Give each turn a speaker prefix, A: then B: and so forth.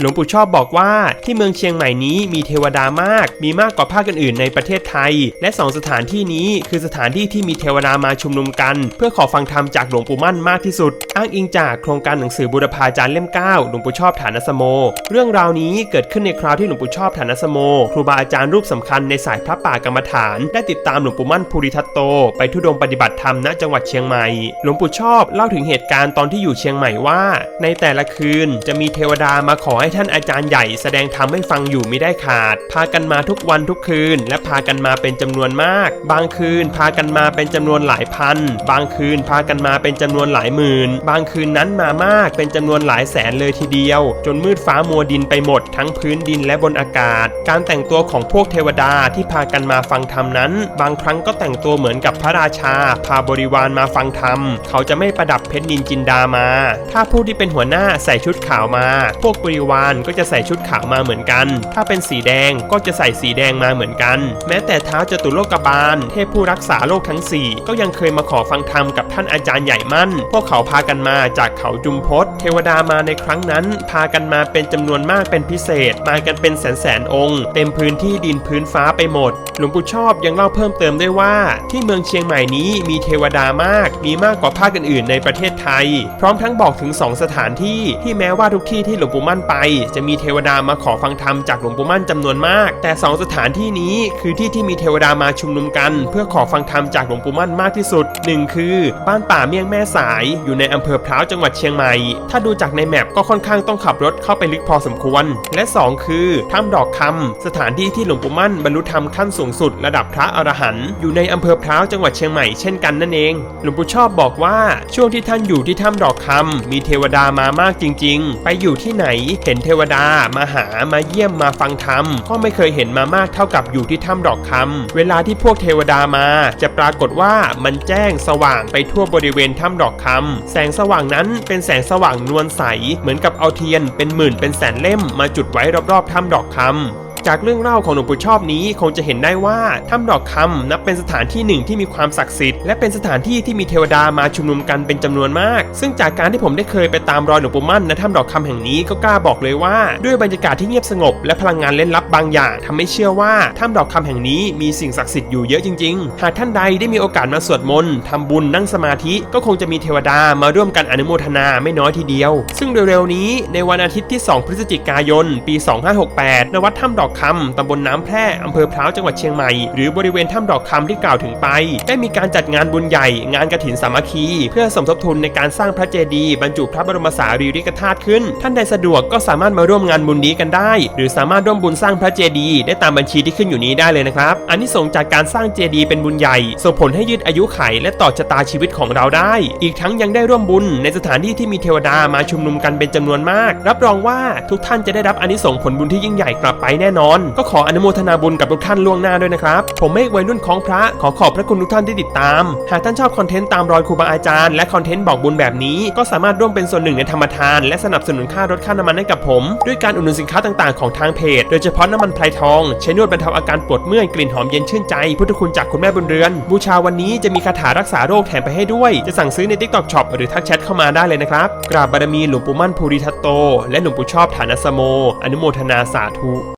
A: หลวงปู่ชอบบอกว่าที่เมืองเชียงใหม่นี้มีเทวดามาก มีมากกว่าภาคอื่นๆในประเทศไทย และสองสถานที่นี้คือสถานที่ที่มีเทวดามาชุมนุมกัน เพื่อขอฟังธรรมจากหลวงปู่มั่นมากที่สุด อ้างอิงจากโครงการหนังสือบุรพาจารย์เล่ม 9 หลวงปู่ชอบฐานสโม เรื่องราวนี้เกิดขึ้นในคราวที่หลวงปู่ชอบฐานสโม ครูบาอาจารย์รูปสำคัญในสายพระป่ากรรมฐาน ได้ติดตามหลวงปู่มั่นภูริทัตโต ไปทุดงปฏิบัติธรรมณจังหวัดเชียงใหม่ หลวงปู่ชอบเล่าถึงเหตุการณ์ตอนที่อยู่เชียงใหม่ว่า ในแต่ละคืนจะมีเทวดามาขอให้ท่านอาจารย์ใหญ่แสดงธรรมให้ฟังอยู่ไม่ได้ขาด พากันมาทุกวันทุกคืน และพากันมาเป็นจำนวนมาก บางคืนพากันมาเป็นจำนวนหลายพัน บางคืนพากันมาเป็นจำนวนหลายหมื่น บางคืนนั้นมามากเป็นจำนวนหลายแสนเลยทีเดียว จนมืดฟ้ามัวดินไปหมดทั้งพื้นดินและบนอากาศ การแต่งตัวของพวกเทวดาที่พากันมาฟังธรรมนั้น บางครั้งก็แต่งตัวเหมือนกับพระราชา พาบริวารมาฟังธรรม เขาจะไม่ประดับเพชรนินจินดามา ถ้าผู้ที่เป็นหัวหน้าใส่ชุดขาวมา พวกบริวารก็จะใส่ชุดขาวมาเหมือนกัน ถ้าเป็นสีแดงก็จะใส่สีแดงมาเหมือนกัน แม้แต่เท้าจตุโลกบาล เทพผู้รักษาโลกทั้ง 4 ก็ยังเคยมาขอฟังธรรมกับท่านอาจารย์ใหญ่มั่น พวกเขาพากันมาจากเขาจุมพศเทวดามาในครั้งนั้น พากันมาเป็นจำนวนมากเป็นพิเศษ มากันเป็นแสนแสนองค์ เต็มพื้นที่ดินพื้นฟ้าไปหมด หลวงปู่ชอบยังเล่าเพิ่มเติมด้วยว่า ที่เมืองเชียงใหม่นี้มีเทวดามาก มีมากกว่าภาคอื่นๆในประเทศไทย พร้อมทั้งบอกถึง 2 สถานที่ที่แม้ว่าทุกที่ที่หลวงปู่มั่นไปจะมีเทวดามาขอฟังธรรมจากหลวงปู่มั่นจำนวนมาก แต่ 2 สถานที่นี้คือที่ที่มีเทวดามาชุมนุมกัน เพื่อขอฟังธรรมจากหลวงปู่มั่นมากที่สุดหนึ่งคือ บ้านป่าเมี่ยงแม่สายอยู่ในอำเภอพร้าวจังหวัดเชียงใหม่ ถ้าดูจากในแมปก็ค่อนข้างต้องขับรถเข้าไปลึกพอสมควร และ 2 คือถ้ำดอกคำสถานที่ที่หลวงปู่มั่นบรรลุธรรมขั้นสูงสุด ระดับพระอรหันต์อยู่ในอำเภอพร้าวจังหวัดเชียงใหม่เช่นกันนั่นเอง หลวงปู่ชอบบอกว่าช่วงที่ท่านอยู่ที่ถ้ำดอกคำมีเทวดามามากจริง ๆ ไปอยู่ที่ไหนเห็นนเทวดา มาหามาเยี่ยมมาฟังธรรมก็ไม่เคยเห็นมามากเท่ากับอยู่ที่ถ้ำดอกคำเวลาที่พวกเทวดามา จะปรากฏว่ามันแจ้งสว่างไปทั่วบริเวณถ้ำดอกคำแสงสว่างนั้นเป็นแสงสว่างนวลใส เหมือนกับเอาเทียนเป็นหมื่นเป็นแสนเล่มมาจุดไว้รอบๆถ้ำดอกคำ จากเรื่องเล่าของหลวงปู่ชอบนี้คงจะเห็นได้ว่าถ้ำดอกคำนับเป็นสถานที่หนึ่งที่มีความศักดิ์สิทธิ์และเป็นสถานที่ที่มีเทวดามาชุมนุมกันเป็นจำนวนมาก ซึ่งจากการที่ผมได้เคยไปตามรอยหลวงปู่มั่นณถ้ำดอกคำแห่งนี้ก็กล้าบอกเลยว่า ด้วยบรรยากาศที่เงียบสงบ และพลังงานเล่นลับบางอย่างทำให้เชื่อว่าถ้ำดอกคำแห่งนี้มีสิ่งศักดิ์สิทธิ์อยู่เยอะจริงๆ หากท่านใดได้มีโอกาสมาสวดมนต์ทำบุญนั่งสมาธิก็คงจะมีเทวดามาร่วมกันอนุโมทนาไม่น้อยทีเดียว ซึ่งเร็วๆนี้ในวันอาทิตย์ที่ 2 พฤศจิกายน ปี 2568ณวัดถ้ำดอกคำตำบลน้ำแพร่อำเภอพร้าวจังหวัดเชียงใหม่ หรือบริเวณถ้ำดอกคำที่กล่าวถึงไป ได้มีการจัดงานบุญใหญ่ งานกระถินสามัคคี เพื่อสมทบทุนในการสร้างพระเจดีย์บรรจุพระบรมสารีริกธาตุขึ้น ท่านใดสะดวกก็สามารถมาร่วมงานบุญนี้กันได้ หรือสามารถร่วมบุญสร้างพระเจดีย์ได้ตามบัญชีที่ขึ้นอยู่นี้ได้เลยนะครับอันนี้ส่งส์จากการสร้างเจดีย์เป็นบุญใหญ่ส่งผลให้ยืดอายุไขและต่อชะตาชีวิตของเราได้ อีกทั้งยังได้ร่วมบุญในสถานที่ที่มีเทวดามาชุมนุมกันเป็นจำนวนมาก รับรองว่าทุกท่านจะได้รับอานิสงส์ผลบุญที่ยิ่งใหญ่กลับไปแน่นอนก็ขออนุโมทนาบุญกับทุกท่านล่วงหน้าด้วยนะครับ ผมเมฆวัยรุ่นของพระขอขอบพระคุณทุกท่านที่ติดตาม หากท่านชอบคอนเทนต์ตามรอยครูบาอาจารย์และคอนเทนต์บอกบุญแบบนี้ก็สามารถร่วมเป็นส่วนหนึ่งในธรรมทาน และสนับสนุนค่ารถค่าน้ำมันให้กับผม ด้วยการอุดหนุนสินค้าต่างๆของทางเพจ โดยเฉพาะน้ำมันไพรทอง ใช้นวดบรรเทาอาการปวดเมื่อยกลิ่นหอมเย็นชื่นใจพุทธคุณจากคุณแม่บุญเรือน บูชาวันนี้จะมีคาถารักษาโรคแถมไปให้ด้วย จะสั่งซื้อใน TikTok Shop หรือทักแชทเข้ามาได้เลยนะครับ กราบบารมีหลวงปู่มั่นภูริทัตโต และหลวงปู่ชอบฐานสโม อนุโมทนาสาธุ